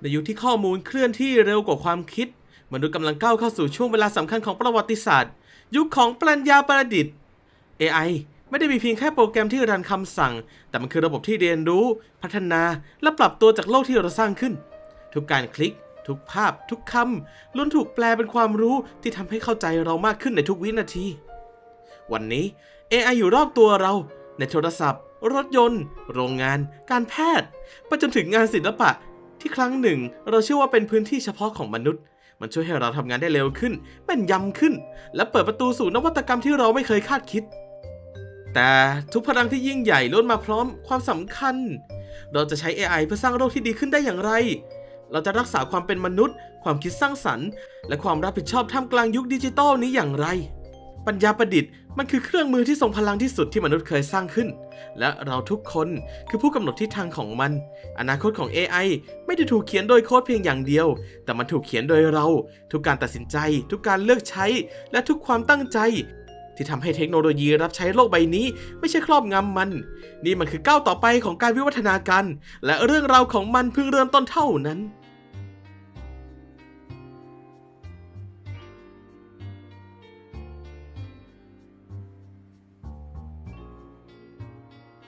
ในยุคที่ข้อมูลเคลื่อนที่เร็วกว่าความคิด มนุษย์กำลังก้าวเข้าสู่ช่วงเวลาสำคัญของประวัติศาสตร์ ยุคของปรัญญาประดิษฐ์ AI ไม่ได้มีเพียงแค่โปรแกรมที่รันคำสั่ง แต่มันคือระบบที่เรียนรู้ พัฒนา และปรับตัวจากโลกที่เราสร้างขึ้น ทุกการคลิก ทุกภาพ ทุกคำล้วนถูกแปลเป็นความรู้ที่ทำให้เข้าใจเรามากขึ้นในทุกวินาที วันนี้ AI อยู่รอบตัวเรา ในโทรศัพท์ รถยนต์ โรงงาน การแพทย์ไปจนถึงงานศิลปะ ที่ครั้งหนึ่ง เราเชื่อว่าเป็นพื้นที่เฉพาะของมนุษย์ มันช่วยให้เราทำงานได้เร็วขึ้นแม่นยำขึ้น และเปิดประตูสู่นวัตกรรมที่เราไม่เคยคาดคิด แต่ทุกพลังที่ยิ่งใหญ่ล้วนมาพร้อมความสำคัญ เราจะใช้ AI เพื่อสร้างโลกที่ดีขึ้นได้อย่างไร เราจะรักษาความเป็นมนุษย์ ความคิดสร้างสรรค์ และความรับผิดชอบท่ามกลางยุคดิจิตอลนี้อย่างไร ปัญญาประดิษฐ์มันคือเครื่องมือที่ทรงพลังที่สุดที่มนุษย์เคยสร้างขึ้น และเราทุกคนคือผู้กำหนดทิศทางของมัน อนาคตของ AI ไม่ได้ถูกเขียนโดยโค้ดเพียงอย่างเดียว แต่มันถูกเขียนโดยเรา ทุกการตัดสินใจ ทุกการเลือกใช้ และทุกความตั้งใจ ที่ทำให้เทคโนโลยีรับใช้โลกใบนี้ ไม่ใช่ครอบงำมัน นี่มันคือก้าวต่อไปของการวิวัฒนาการและเรื่องราวของมันเพิ่งเริ่มต้นเท่านั้น